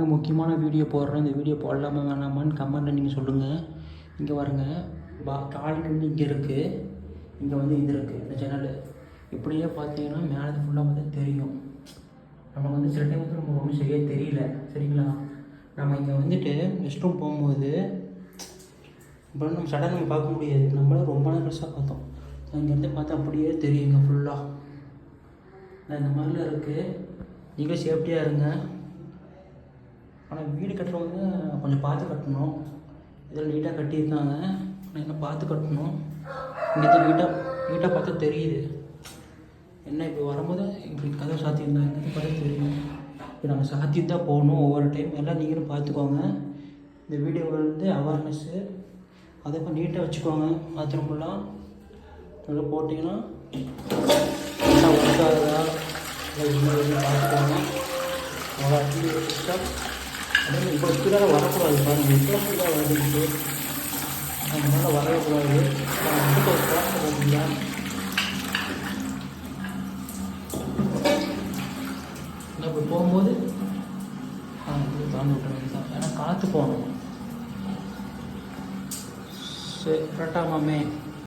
தாங்க முக்கியமான வீடியோ போடுறேன் இந்த வீடியோ போடலாமா வேணாமான்னு கமெண்ட்டில் நீங்கள் சொல்லுங்கள் இங்கே பாருங்க. பா டாய்லெட் வந்து இங்கே இருக்குது இங்கே வந்து இது இருக்குது இந்த ஜன்னல் இப்படியே பார்த்தீங்கன்னா மேலே ஃபுல்லாக பார்த்தா தெரியும். நமக்கு வந்து சில டைம் வந்து நமக்கு ஒன்றும் சரியாக தெரியல. சரிங்களா? நம்ம இங்கே வந்துட்டு ரெஸ்ட் ரூம் போகும்போது இப்போ நம்ம சடனாக நம்ம பார்க்க முடியாது. நம்மளே ரொம்ப நாள் பெருசாக பார்த்தோம். இங்கேருந்து பார்த்தா அப்படியே தெரியுங்க ஃபுல்லாக இந்த மாதிரிலாம் இருக்குது நீங்களும் சேஃப்டியாக இருங்க. ஆனால் வீடு கட்டுறவங்க கொஞ்சம் பார்த்து கட்டணும். இதில் நீட்டாக கட்டியிருக்காங்க ஆனால் என்ன பார்த்து கட்டணும்? இங்கே நீட்டாக நீட்டாக பார்த்தா தெரியுது. என்ன இப்போ வரும்போது இப்படி கதை சாத்தியிருந்தாங்க இது பார்த்தா தெரியும். இப்போ நம்ம சாத்தி தான் போகணும் ஒவ்வொரு டைம் எல்லாம் நீங்களும் பார்த்துக்கோங்க. இந்த வீடியோ வந்து அவேர்னஸ்ஸு அதை இப்போ நீட்டாக வச்சுக்கோங்க. பாத்ரூம்லாம் நல்லா போட்டிங்கன்னா நல்லா இல்லை என்ன பார்த்துக்கோங்க. அவ்வளோ அட்லி சிஸ்டம் இப்போ ஸ்பீடாக வரக்கூடாது பாருங்கள் இப்போ ஸ்பீடாக வருது அந்த வரக்கூடாது. நம்ம ஒரு குழந்தை பார்த்தீங்களா இல்லை இப்போ போகும்போது? ஆ திறந்து விட்ட வேண்டியதான் ஏன்னா காற்று போகணும். சரி கரெக்டாக மாமே